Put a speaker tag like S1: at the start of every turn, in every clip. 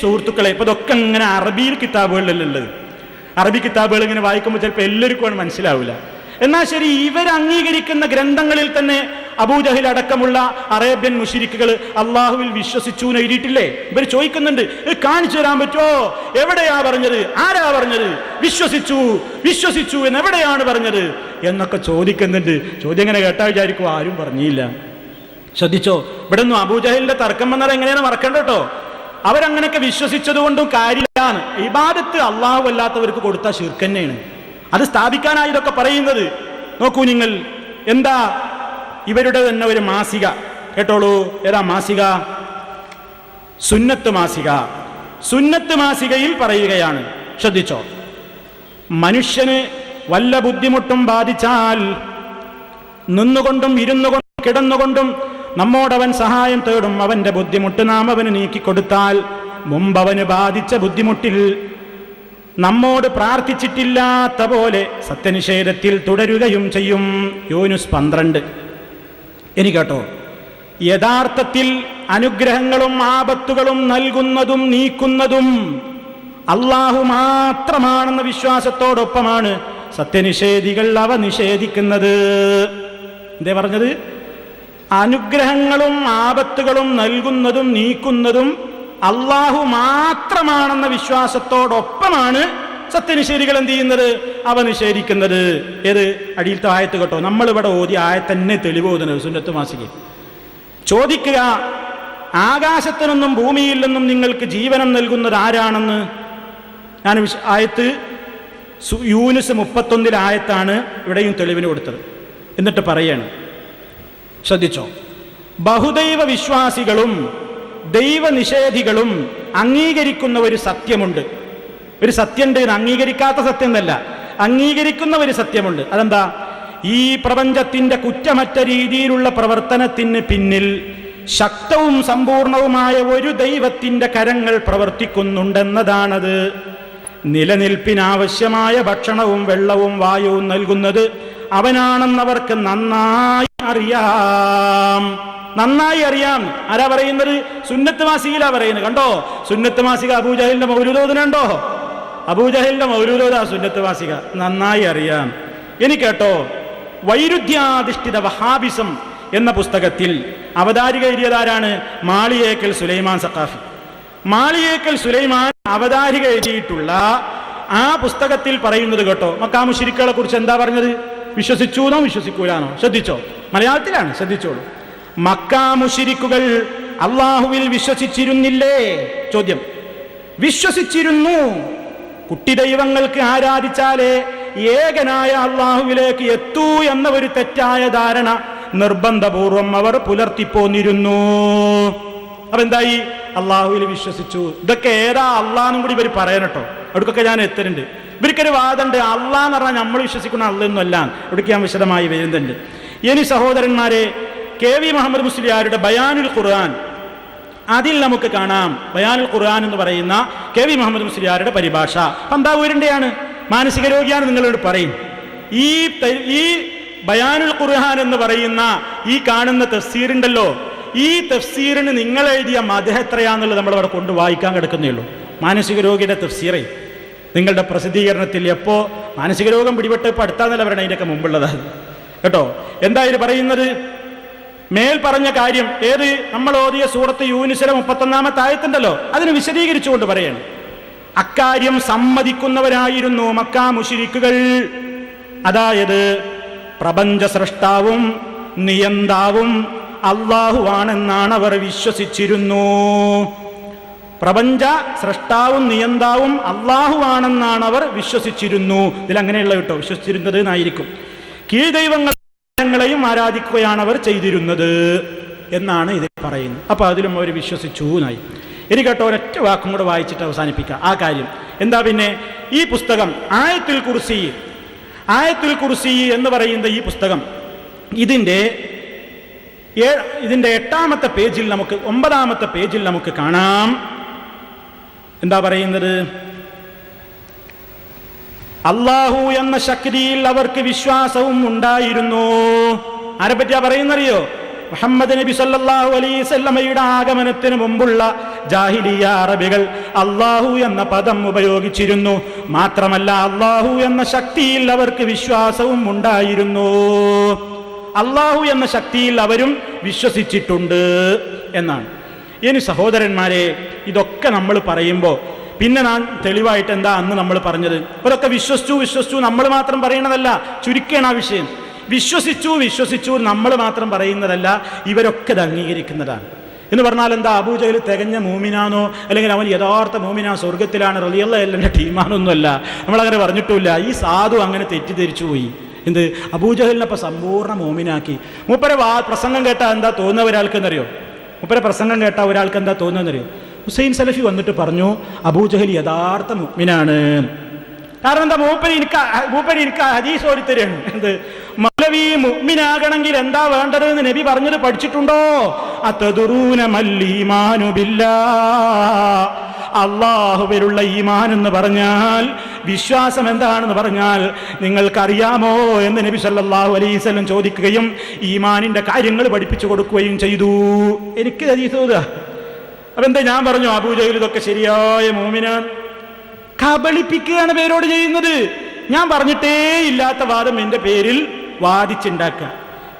S1: സുഹൃത്തുക്കളെ ഇപ്പൊ ഇതൊക്കെ ഇങ്ങനെ അറബിയിൽ കിതാബുകളിലല്ല ഉള്ളത് അറബി കിതാബുകൾ ഇങ്ങനെ വായിക്കുമ്പോൾ ചിലപ്പോൾ എല്ലാവർക്കും മനസ്സിലാവില്ല എന്നാൽ ശരി ഇവർ അംഗീകരിക്കുന്ന ഗ്രന്ഥങ്ങളിൽ തന്നെ അബൂജഹിൽ അടക്കമുള്ള അറേബ്യൻ മുഷിരിക്കുകൾ അള്ളാഹുവിൽ വിശ്വസിച്ചു എഴുതിയിട്ടില്ലേ? ഇവർ ചോദിക്കുന്നുണ്ട് "ഇത് കാണിച്ചു തരാൻ പറ്റുമോ എവിടെയാ പറഞ്ഞത്? ആരാ പറഞ്ഞത്? വിശ്വസിച്ചു വിശ്വസിച്ചു എന്ന് എവിടെയാണ് പറഞ്ഞത്? എന്നൊക്കെ ചോദിക്കുന്നുണ്ട്. ചോദ്യം ഇങ്ങനെ കേട്ടാ വിചാരിക്കും ആരും പറഞ്ഞില്ല. ശ്രദ്ധിച്ചോ? ഇവിടെ ഒന്നും അബൂജഹലിന്റെ തർക്കം വന്നാൽ എങ്ങനെയാണ് മറക്കണ്ട കേട്ടോ. അവരങ്ങനെയൊക്കെ വിശ്വസിച്ചത് കൊണ്ടും കാര്യമില്ലാണ് ഇബാദത്ത് അള്ളാഹു അല്ലാത്തവർക്ക് കൊടുത്ത ശിർക്കന്നെയാണ് അത് സ്ഥാപിക്കാനായി ഇതൊക്കെ പറയുന്നത്. നോക്കൂ നിങ്ങൾ എന്താ ഇവരുടെ തന്നെ ഒരു മാസിക. കേട്ടോളൂ ഏതാ മാസിക? സുന്നത്ത് മാസിക. സുന്നത്ത് മാസികയിൽ പറയുകയാണ് ശ്രദ്ധിച്ചോ? മനുഷ്യന് വല്ല ബുദ്ധിമുട്ടും ബാധിച്ചാൽ നിന്നുകൊണ്ടും ഇരുന്നുകൊണ്ടും കിടന്നുകൊണ്ടും നമ്മോടവൻ സഹായം തേടും അവന്റെ ബുദ്ധിമുട്ട് നാം അവന് നീക്കിക്കൊടുത്താൽ മുമ്പ് അവന് ബാധിച്ച ബുദ്ധിമുട്ടിൽ നമ്മോട് പ്രാർത്ഥിച്ചിട്ടില്ലാത്ത പോലെ സത്യനിഷേധത്തിൽ തുടരുകയും ചെയ്യും. യൂനുസ് പന്ത്രണ്ട്. ഇനി കേട്ടോ യഥാർത്ഥത്തിൽ അനുഗ്രഹങ്ങളും ആപത്തുകളും നൽകുന്നതും നീക്കുന്നതും അള്ളാഹു മാത്രമാണെന്ന വിശ്വാസത്തോടൊപ്പമാണ് സത്യനിഷേധികൾ അവ നിഷേധിക്കുന്നത്. എന്തേ പറഞ്ഞത്? അനുഗ്രഹങ്ങളും ആപത്തുകളും നൽകുന്നതും നീക്കുന്നതും അള്ളാഹു മാത്രമാണെന്ന വിശ്വാസത്തോടൊപ്പമാണ് സത്യനിഷേധികൾ എന്ത് ചെയ്യുന്നത്? അവ നിഷേധിക്കുന്നത് ഏത്? അടിയിലത്തെ ആയത്ത് കേട്ടോ. നമ്മളിവിടെ ഓതി ആയത്തന്നെ തെളിവോതുന്നത് സുന്നത്ത് മാസിക ചോദിക്കുക ആകാശത്തിനൊന്നും ഭൂമിയിൽ നിന്നും നിങ്ങൾക്ക് ജീവനം നൽകുന്നത് ആരാണെന്ന്? ഞാൻ ആയത്ത് യൂനിസ് മുപ്പത്തൊന്നിൽ ആയത്താണ് ഇവിടെയും തെളിവിന് കൊടുത്തത്. എന്നിട്ട് പറയാണ് ശ്രദ്ധിച്ചോ? ബഹുദൈവ വിശ്വാസികളും ദൈവനിഷേധികളും അംഗീകരിക്കുന്ന ഒരു സത്യമുണ്ട്. ഒരു സത്യമുണ്ട് ഇത് അംഗീകരിക്കാത്ത സത്യം എന്നല്ല അംഗീകരിക്കുന്ന ഒരു സത്യമുണ്ട്. അതെന്താ? ഈ പ്രപഞ്ചത്തിന്റെ കുറ്റമറ്റ രീതിയിലുള്ള പ്രവർത്തനത്തിന് പിന്നിൽ ശക്തവും സമ്പൂർണവുമായ ഒരു ദൈവത്തിന്റെ കരങ്ങൾ പ്രവർത്തിക്കുന്നുണ്ടെന്നതാണത്. നിലനിൽപ്പിനാവശ്യമായ ഭക്ഷണവും വെള്ളവും വായുവും നൽകുന്നത് അവനാണെന്നവർക്ക് നന്നായി അറിയാം. നന്നായി അറിയാം. ആരാ പറയുന്നത്? സുന്നത്ത് മാസികയിലാ പറയുന്നത്. കണ്ടോ? സുന്നത്ത് മാസിക അബൂജഹലിന്റെ മൗരൂദോദനുണ്ടോ അബൂജഹലിന്റെ മൗരൂദോദ സുന്നത്ത് മാസിക നന്നായി അറിയാം. ഇനി കേട്ടോ. വൈരുദ്ധ്യാധിഷ്ഠിത വഹാബിസം എന്ന പുസ്തകത്തിൽ അവതാരിക എഴുതിയതാരാണ് മാളിയേക്കൽ സുലൈമാൻ സഖാഫി. മാളിയേക്കൽ സുലൈമാൻ അവതാരിക എഴുതിയിട്ടുള്ള ആ പുസ്തകത്തിൽ പറയുന്നത് കേട്ടോ. മക്കാമുശിരിക്കളെ കുറിച്ച് എന്താ പറഞ്ഞത്? വിശ്വസിച്ചൂന്നോ വിശ്വസിക്കൂലാണോ ശ്രദ്ധിച്ചോ? മലയാളത്തിലാണ് ശ്രദ്ധിച്ചോളൂ. മക്കാമുഷിരിക്കുകൾ അള്ളാഹുവിൽ വിശ്വസിച്ചിരുന്നില്ലേ? ചോദ്യം. വിശ്വസിച്ചിരുന്നു. കുട്ടി ദൈവങ്ങൾക്ക് ആരാധിച്ചാലേ ഏകനായ അള്ളാഹുവിലേക്ക് എത്തൂ എന്ന ഒരു തെറ്റായ ധാരണ നിർബന്ധപൂർവം അവർ പുലർത്തിപ്പോന്നിരുന്നു. എന്തായി അള്ളാഹുവിൽ വിശ്വസിച്ചു. ഇതൊക്കെ ഏതാ അള്ളാന്നും കൂടി ഇവർ പറയണട്ടോ. അവിടേക്കൊക്കെ ഞാൻ എത്തരുന്നുണ്ട് ഇവർക്കൊരു വാദമുണ്ട് അള്ളാന്ന് പറഞ്ഞാൽ നമ്മൾ വിശ്വസിക്കുന്ന അള്ളെന്നല്ല ഇവിടേക്ക് ഞാൻ വിശദമായി വരുന്നുണ്ട്. ഇനി സഹോദരന്മാരെ കെ വി മുഹമ്മദ് മുസ്ലിയാരുടെ ബയാനുൽ ഖുർആൻ. അതിൽ നമുക്ക് കാണാം. ബയാനുൽ ഖുർആൻ എന്ന് പറയുന്ന കെ വി മുഹമ്മദ് മുസ്ലിയാരുടെ പരിഭാഷ. പന്താവൂരിന്റെയാണ് മാനസിക രോഗിയാണ് നിങ്ങളോട് പറയും. ഈ ഈ ബയാനുൽ ഖുർആൻ എന്ന് പറയുന്ന ഈ കാണുന്ന തഫ്സീറുണ്ടല്ലോ ഈ തഫ്സീറിന് നിങ്ങൾ എഴുതിയ മതം എത്രയാന്നുള്ളത് നമ്മൾ അവിടെ കൊണ്ട് വായിക്കാൻ കിടക്കുന്നേ ഉള്ളൂ. മാനസിക രോഗിയുടെ തഫ്സീറേ. നിങ്ങളുടെ പ്രസിദ്ധീകരണത്തിൽ എപ്പോ മാനസിക രോഗം പിടിപെട്ട് ഇപ്പോൾ അടുത്താന്നല്ല പറയണ അതിന്റെയൊക്കെ മുമ്പുള്ളതാണ് കേട്ടോ? എന്താ ഇത് പറയുന്നത്? മേൽ പറഞ്ഞ കാര്യം ഏത്? നമ്മൾ ഓതിയ സൂറത്ത് യൂനിസിലെ മുപ്പത്തൊന്നാമത്തെ ആയത്തുണ്ടല്ലോ. അതിന് വിശദീകരിച്ചുകൊണ്ട് പറയണം. അക്കാര്യം സമ്മതിക്കുന്നവരായിരുന്നു മക്കാ മുഷിരിക്കുകൾ. അതായത് പ്രപഞ്ച സൃഷ്ടാവും നിയന്താവും അള്ളാഹുവാണെന്നാണ് അവർ വിശ്വസിച്ചിരുന്നു. പ്രപഞ്ച സൃഷ്ടാവും നിയന്താവും അള്ളാഹുവാണെന്നാണ് അവർ വിശ്വസിച്ചിരുന്നു. ഇതിൽ അങ്ങനെയുള്ള കേട്ടോ വിശ്വസിച്ചിരുന്നത് എന്നായിരിക്കും കീഴ്ദൈവങ്ങളെയും ആരാധിക്കുകയാണ് അവർ ചെയ്തിരുന്നത് എന്നാണ് ഇതിൽ പറയുന്നത്. അപ്പൊ അതിലും അവർ വിശ്വസിച്ചു എന്നായി ഇനി കേട്ടോ ഒരൊറ്റ വാക്കും കൂടെ വായിച്ചിട്ട് അവസാനിപ്പിക്കാം. ആ കാര്യം. എന്താ പിന്നെ? ഈ പുസ്തകം ആയത്തിൽ കുറിസി ആയത്തിൽ കുറിസി എന്ന് പറയുന്ന ഈ പുസ്തകം ഇതിന്റെ ഇതിന്റെ എട്ടാമത്തെ പേജിൽ നമുക്ക് ഒമ്പതാമത്തെ പേജിൽ നമുക്ക് കാണാം. എന്താ പറയുന്നത്? അള്ളാഹു എന്ന ശക്തിയിൽ അവർക്ക് വിശ്വാസവും ഉണ്ടായിരുന്നു. ആരെ പറ്റിയാ പറയുന്നറിയോ? മുഹമ്മദ് നബി സല്ലാഹു അലൈഹി വസല്ലമയുടെ ആഗമനത്തിന് മുമ്പുള്ള ജാഹിലിയ അറബികൾ അള്ളാഹു എന്ന പദം ഉപയോഗിച്ചിരുന്നു. മാത്രമല്ല അള്ളാഹു എന്ന ശക്തിയിൽ അവർക്ക് വിശ്വാസവും ഉണ്ടായിരുന്നു. അള്ളാഹു എന്ന ശക്തിയിൽ അവരും വിശ്വസിച്ചിട്ടുണ്ട് എന്നാണ്. ഇനി സഹോദരന്മാരെ ഇതൊക്കെ നമ്മൾ പറയുമ്പോൾ പിന്നെ ഞാൻ തെളിവായിട്ട് എന്താ അന്ന് നമ്മൾ പറഞ്ഞത്? ഇവരൊക്കെ വിശ്വസിച്ചു വിശ്വസിച്ചു നമ്മൾ മാത്രം പറയണതല്ല ചുരുക്കുകയാണ് ആ വിഷയം. വിശ്വസിച്ചു വിശ്വസിച്ചു നമ്മൾ മാത്രം പറയുന്നതല്ല ഇവരൊക്കെ ഇത് അംഗീകരിക്കുന്നതാണ്. എന്ന് പറഞ്ഞാൽ എന്താ അബൂജയിൽ തികഞ്ഞ മൂമിനാണോ? അല്ലെങ്കിൽ അവൻ യഥാർത്ഥ മൂമിനാ സ്വർഗത്തിലാണ് റലിയല്ല എന്റെ ടീമാണൊന്നുമല്ല നമ്മളങ്ങനെ പറഞ്ഞിട്ടില്ല ഈ സാധു അങ്ങനെ തെറ്റിദ്ധരിച്ചു പോയി. എന്ത്? അബൂജഹലിനെ അപ്പം സമ്പൂർണ മോമിനാക്കി. മൂപ്പരെ വാ പ്രസംഗം കേട്ടാൽ എന്താ തോന്നുന്ന ഒരാൾക്ക് എന്നറിയോ മൂപ്പരെ പ്രസംഗം കേട്ട ഒരാൾക്ക് എന്താ തോന്നുന്നറിയോ ഹുസൈൻ സലഫി വന്നിട്ട് പറഞ്ഞു അബൂജഹൽ യഥാർത്ഥ മുഗ്മിനാണ് കാരണം എന്താ മൂപ്പരി എനിക്ക് മൂപ്പരി എനിക്ക് ഹദീസ് ഓടിത്തരാണ്. എന്ത്? മൗലവി മുഗ്മിനാകണമെങ്കിൽ എന്താ വേണ്ടത് എന്ന് നബി പറഞ്ഞത് പഠിച്ചിട്ടുണ്ടോ? അത്തതുറൂന മല്ലീമാനുബില്ലാ അള്ളാഹുവിലുള്ള ഈമാൻ എന്ന് പറഞ്ഞാൽ വിശ്വാസം എന്താണെന്ന് പറഞ്ഞാൽ നിങ്ങൾക്കറിയാമോ എന്ന് നബി സല്ലാഹു അലൈവല്ലം ചോദിക്കുകയും ഈമാനിന്റെ കാര്യങ്ങൾ പഠിപ്പിച്ചു കൊടുക്കുകയും ചെയ്തു. എനിക്ക് അപ്പൊ എന്താ ഞാൻ പറഞ്ഞു? അബൂജയിൽ ഇതൊക്കെ ശരിയായ മോമിനാൻ കബളിപ്പിക്കുകയാണ് പേരോട് ചെയ്യുന്നത്. ഞാൻ പറഞ്ഞിട്ടേ ഇല്ലാത്ത വാദം എന്റെ പേരിൽ വാദിച്ചുണ്ടാക്കുക.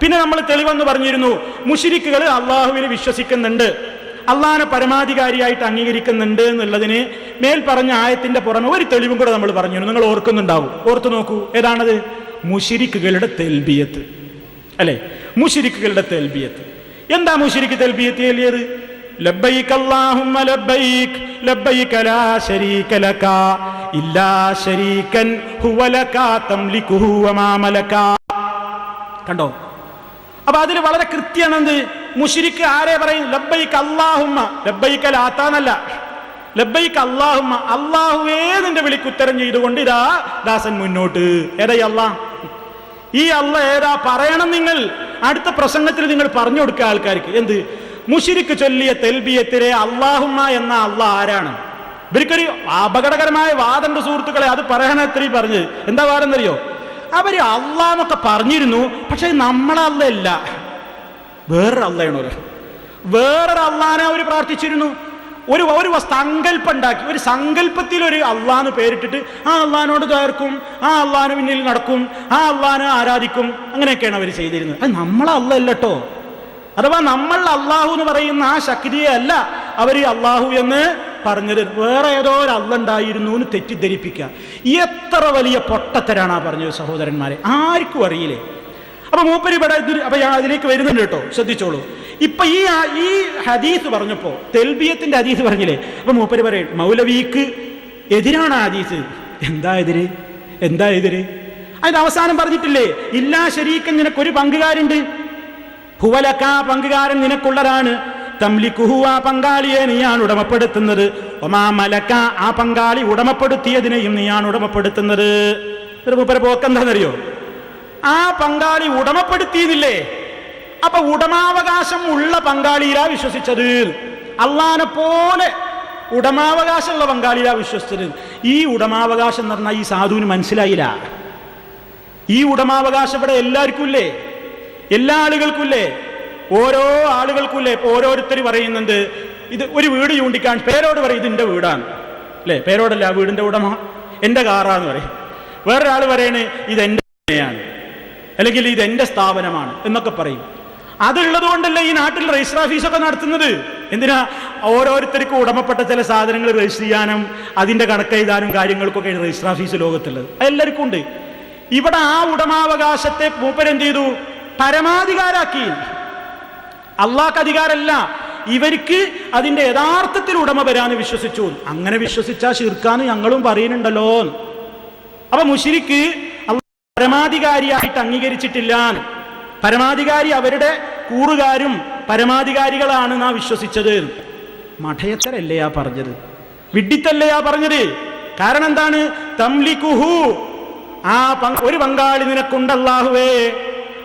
S1: പിന്നെ നമ്മൾ തെളിവെന്ന് പറഞ്ഞിരുന്നു മുഷിരിക്കുകൾ അള്ളാഹുവിന് വിശ്വസിക്കുന്നുണ്ട്. അള്ളാഹിനെ പരമാധികാരിയായിട്ട് അംഗീകരിക്കുന്നുണ്ട് എന്നുള്ളതിന് മേൽ പറഞ്ഞ ആയത്തിന്റെ പുറമെ ഒരു തെളിവും കൂടെ നമ്മൾ പറഞ്ഞു നിങ്ങൾ ഓർക്കുന്നുണ്ടാവും. ഓർത്തു നോക്കൂ. ഏതാണത്? മുഷിരിക്കുകളുടെ തെൽബിയത്ത്. അല്ലെ? മുഷിരിക്കുകളുടെ തെൽബിയത്ത്. എന്താ മുഷിരിക്ക് തെൽബിയത്ത് ലബ്ബൈക് അല്ലാഹുമ്മ ലാ ലക ഇല്ലാ ശരീകൻ ഹുവ ലക വമാ കണ്ടോ? അപ്പൊ അതിൽ വളരെ കൃത്യമാണ് എന്ത് മുഷിരിക്ക് ആരെ പറയും? ലബ്ബൈക്ക് അള്ളാഹുമ്മ ലബ്ബൈക്ക് ലാത്താന്നല്ല. ലബ്ബൈക്ക് അള്ളാഹുമ്മ അള്ളാഹുവേ നിന്റെ വിളിക്കുത്തരം ചെയ്തുകൊണ്ട് ഇതാ ദാസൻ മുന്നോട്ട്. ഏതാ അള്ളാ? ഈ അള്ള ഏതാ? പറയണം നിങ്ങൾ. അടുത്ത പ്രസംഗത്തിൽ നിങ്ങൾ പറഞ്ഞു കൊടുക്കുക ആൾക്കാർക്ക്. എന്ത്? മുഷിരിക്ക് ചൊല്ലിയ തെൽബിയത്തിലെ അള്ളാഹുമ്മ എന്ന അള്ളാഹ് ആരാണ്? ഇവർക്കൊരു അപകടകരമായ വാദന്റെ സുഹൃത്തുക്കളെ. അത് പറയണ ഇത്രയും പറഞ്ഞത്? എന്താ വാദം അവർ അള്ളാന്നൊക്കെ പറഞ്ഞിരുന്നു. പക്ഷെ നമ്മളെ അല്ലല്ല വേറൊരു അള്ളയാണ് ഒരു വേറൊരു അള്ളാനെ അവർ പ്രാർത്ഥിച്ചിരുന്നു. ഒരു ഒരു സങ്കല്പം ഉണ്ടാക്കി ഒരു സങ്കല്പത്തിൽ ഒരു അള്ളാന്ന് പേരിട്ടിട്ട് ആ അള്ളഹാനോട് ചേർക്കും ആ അള്ളഹാന് പിന്നിൽ നടക്കും ആ അള്ളഹാനെ ആരാധിക്കും അങ്ങനെയൊക്കെയാണ് അവർ ചെയ്തിരുന്നത്. അത് നമ്മളെ അല്ല കേട്ടോ അഥവാ നമ്മൾ അള്ളാഹു എന്ന് പറയുന്ന ആ ശക്തിയെ അല്ല അവർ അള്ളാഹു എന്ന് പറഞ്ഞത്. വേറെ ഏതോ ഒരു അല്ല എന്ന് തെറ്റിദ്ധരിപ്പിക്കുക. എത്ര വലിയ പൊട്ടത്തരാണ് ആ പറഞ്ഞത് സഹോദരന്മാരെ. ആർക്കും അറിയില്ലേ? അപ്പൊ മൂപ്പര് ഇവിടെ അപ്പൊ ഞാൻ അതിലേക്ക് വരുന്നുണ്ട് കേട്ടോ. ശ്രദ്ധിച്ചോളൂ. ഇപ്പൊ ഈ ഈ ഹദീസ് പറഞ്ഞപ്പോ തെൽബിയത്തിന്റെ ഹദീസ് പറഞ്ഞില്ലേ? അപ്പൊ മൂപ്പര് പറയും മൗലവിക്ക് എതിരാണ് ഹദീസ്. എന്താ എതിര്? എന്താ എതിര്? അതിന്റെ അവസാനം പറഞ്ഞിട്ടില്ലേ ഇല്ലാ ശരീക്കൻ നിനക്കൊരു പങ്കുകാരുണ്ട്. ഹുവലക്ക പങ്കുകാരൻ നിനക്കുള്ളതാണ്. തംലിക്കുഹു ആ പങ്കാളിയെ നീയാണ് ഉടമപ്പെടുത്തുന്നത്. ഒമാ മലക്ക ആ പങ്കാളി ഉടമപ്പെടുത്തിയതിനെയും നീയാണ് ഉടമപ്പെടുത്തുന്നത്. ഒരു മൂപ്പര പോക്കെന്താണെന്നറിയോ? ആ പങ്കാളി ഉടമപ്പെടുത്തിയതില്ലേ? അപ്പൊ ഉടമാവകാശം ഉള്ള പങ്കാളിയിലാ വിശ്വസിച്ചത്. അള്ളാനെ പോലെ ഉടമാവകാശമുള്ള പങ്കാളിയിലാ വിശ്വസിച്ചത്. ഈ ഉടമാവകാശം എന്ന് പറഞ്ഞാൽ ഈ സാധുവിന് മനസ്സിലായില്ല. ഈ ഉടമാവകാശം ഇവിടെ എല്ലാവർക്കും ഇല്ലേ എല്ലാ ആളുകൾക്കും ഇല്ലേ ഓരോ ആളുകൾക്കും ഇല്ലേ ഇപ്പൊ ഓരോരുത്തർ പറയുന്നുണ്ട് ഇത് ഒരു വീട് ചൂണ്ടിക്കാൻ പേരോട് പറയും ഇത് എന്റെ വീടാണ്. അല്ലേ? പേരോടല്ല വീടിന്റെ ഉടമ എന്റെ കാറാന്ന് പറയും. വേറൊരാൾ പറയണേ ഇത് എന്റെ ആണ് അല്ലെങ്കിൽ ഇത് എന്റെ സ്ഥാപനമാണ് എന്നൊക്കെ പറയും. അതുള്ളത് കൊണ്ടല്ലേ ഈ നാട്ടിൽ രജിസ്റ്റർ ഓഫീസൊക്കെ നടത്തുന്നത്? എന്തിനാ? ഓരോരുത്തർക്കും ഉടമപ്പെട്ട ചില സാധനങ്ങൾ രജിസ്റ്റർ ചെയ്യാനും അതിന്റെ കണക്കെഴുതാനും കാര്യങ്ങൾക്കൊക്കെ രജിസ്റ്റർ ഓഫീസ് ലോകത്തുള്ളത്. എല്ലാവർക്കും ഉണ്ട്. ഇവിടെ ആ ഉടമാവകാശത്തെ മൂപ്പരെന്ത് ചെയ്തു? പരമാധികാരാക്കി. അള്ളാഹ്ക്ക് അധികാരമല്ല. ഇവർക്ക് അതിന്റെ യഥാർത്ഥത്തിൽ ഉടമ വരാന്ന് വിശ്വസിച്ചു. അങ്ങനെ വിശ്വസിച്ചാൽ ശിർക്കാന്ന് ഞങ്ങളും പറയുന്നുണ്ടല്ലോ. അപ്പൊ മുഷിരിക്ക് അള്ളാഹ് പരമാധികാരിയായിട്ട് അംഗീകരിച്ചിട്ടില്ല പരമാധികാരി അവരുടെ കൂറുകാരും പരമാധികാരികളാണ് നാം വിശ്വസിച്ചത് മഠയച്ചരല്ലേ ആ പറഞ്ഞത്? വിഡിത്തല്ലേ ആ പറഞ്ഞത്? കാരണം എന്താണ്? തംലിക്കുഹു ആ ഒരു പങ്കാളി നിനക്കുണ്ടല്ലാഹുവേ.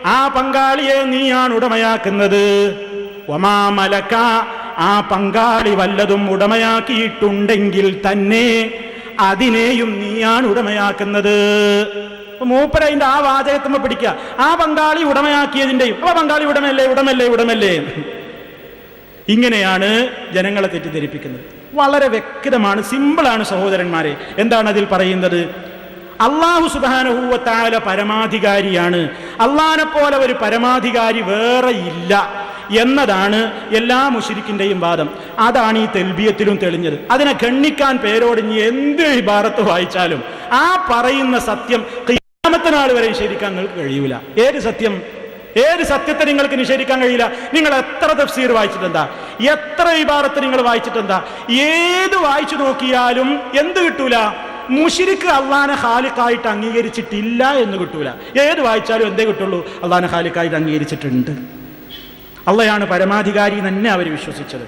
S1: ആ പങ്കാളിയെ നീയാണ് ഉടമയാക്കുന്നത്. ഒമാ മലക്ക. ആ പങ്കാളി വല്ലതും ഉടമയാക്കിയിട്ടുണ്ടെങ്കിൽ തന്നെ അതിനെയും നീയാണ് ഉടമയാക്കുന്നത്. അപ്പൊ മൂപ്പര അതിന്റെ ആ വാചകത്തുമ്പോ പിടിക്കുക. ആ പങ്കാളി ഉടമയാക്കിയതിന്റെയും അപ്പൊ പങ്കാളി ഉടമല്ലേ ഉടമല്ലേ ഉടമല്ലേ ഇങ്ങനെയാണ് ജനങ്ങളെ തെറ്റിദ്ധരിപ്പിക്കുന്നത്. വളരെ വ്യക്തമാണ് സിമ്പിളാണ് സഹോദരന്മാരെ. എന്താണ് അതിൽ പറയുന്നത്? അള്ളാഹു സുബാനഹൂവത്തായ പരമാധികാരിയാണ്. അള്ളഹാനെ പോലെ ഒരു പരമാധികാരി വേറെ ഇല്ല എന്നതാണ് എല്ലാ മുഷിരിക്കിന്റെയും വാദം. അതാണ് ഈ തെൽബിയത്തിലും തെളിഞ്ഞത്. അതിനെ ഖണ്ണിക്കാൻ പേരോടിഞ്ഞ് എന്ത് ഇബാറത്ത് വായിച്ചാലും ആ പറയുന്ന സത്യം ഖിയാമത്ത് നാൾ വരെ നിഷേധിക്കാൻ നിങ്ങൾക്ക് കഴിയൂല. ഏത് സത്യം? ഏത് സത്യത്തെ നിങ്ങൾക്ക് നിഷേധിക്കാൻ കഴിയില്ല? നിങ്ങൾ എത്ര തഫ്സീർ വായിച്ചിട്ടെന്താ? എത്ര ഇബാറത്ത് നിങ്ങൾ വായിച്ചിട്ടെന്താ? ഏത് വായിച്ചു നോക്കിയാലും എന്ത് കിട്ടൂല? മുഷിരിക്ക് അള്ളാനെ ഹാലിക്കായിട്ട് അംഗീകരിച്ചിട്ടില്ല എന്ന് കിട്ടൂല. ഏത് വായിച്ചാലും എന്തേ കിട്ടുള്ളൂ? അള്ളാനെ ഹാലിക്കായിട്ട് അംഗീകരിച്ചിട്ടുണ്ട്. അള്ളയാണ് പരമാധികാരി തന്നെ അവർ വിശ്വസിച്ചത്.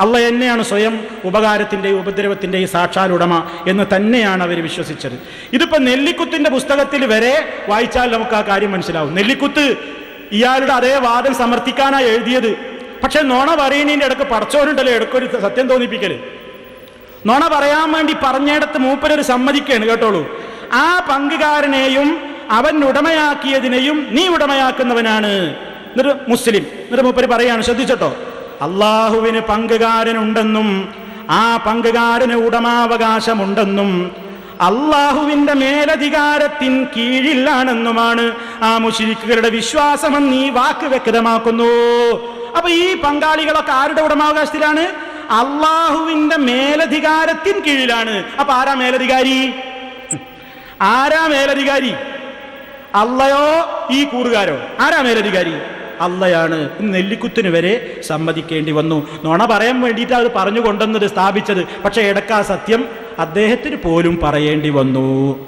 S1: അള്ള തന്നെയാണ് സ്വയം ഉപകാരത്തിന്റെയും ഉപദ്രവത്തിന്റെയും സാക്ഷാൽ ഉടമ എന്ന് തന്നെയാണ് അവർ വിശ്വസിച്ചത്. ഇതിപ്പോൾ നെല്ലിക്കുത്തിന്റെ പുസ്തകത്തിൽ വരെ വായിച്ചാൽ നമുക്ക് ആ കാര്യം മനസ്സിലാവും. നെല്ലിക്കുത്ത് ഇയാളുടെ അതേ വാദം സമർത്ഥിക്കാനാണ് എഴുതിയത്. പക്ഷെ നോണ പറയണീന്റെ ഇടയ്ക്ക് പടച്ചോനുണ്ടല്ലോ ഇടക്കൊരു സത്യം തോന്നിപ്പിക്കൽ. നോണ പറയാൻ വേണ്ടി പറഞ്ഞിടത്ത് മൂപ്പരൊരു സമ്മതിക്കാണ് കേട്ടോളൂ. ആ പങ്കുകാരനെയും അവൻ ഉടമയാക്കിയതിനെയും നീ ഉടമയാക്കുന്നവനാണ്. എന്നിട്ട് മുസ്ലിം. എന്നിട്ട് മൂപ്പര് പറയാണ് ശ്രദ്ധിച്ചട്ടോ അള്ളാഹുവിന് പങ്കുകാരനുണ്ടെന്നും ആ പങ്കുകാരന് ഉടമാവകാശമുണ്ടെന്നും അള്ളാഹുവിന്റെ മേലധികാരത്തിൻ കീഴിലാണെന്നുമാണ് ആ മുഷിരിക്കുകളുടെ വിശ്വാസമെന്ന് ഈ വാക്ക് വ്യക്തമാക്കുന്നു. അപ്പൊ ഈ പങ്കാളികളൊക്കെ ആരുടെ ഉടമാവകാശത്തിലാണ്? അള്ളാഹുവിന്റെ മേലധികാരത്തിൻ കീഴിലാണ്. അപ്പൊ ആരാ മേലധികാരി? ആരാ മേലധികാരി? അള്ളയോ ഈ കൂറുകാരോ? ആരാ മേലധികാരി? അള്ളയാണ്. നെല്ലിക്കുത്തിന് വരെ സമ്മതിക്കേണ്ടി വന്നു. നുണ പറയാൻ വേണ്ടിയിട്ട് അത് പറഞ്ഞു കൊണ്ടുവന്നത് സ്ഥാപിച്ചത്. പക്ഷേ ഇടക്കാ സത്യം അദ്ദേഹത്തിന് പോലും പറയേണ്ടി വന്നു.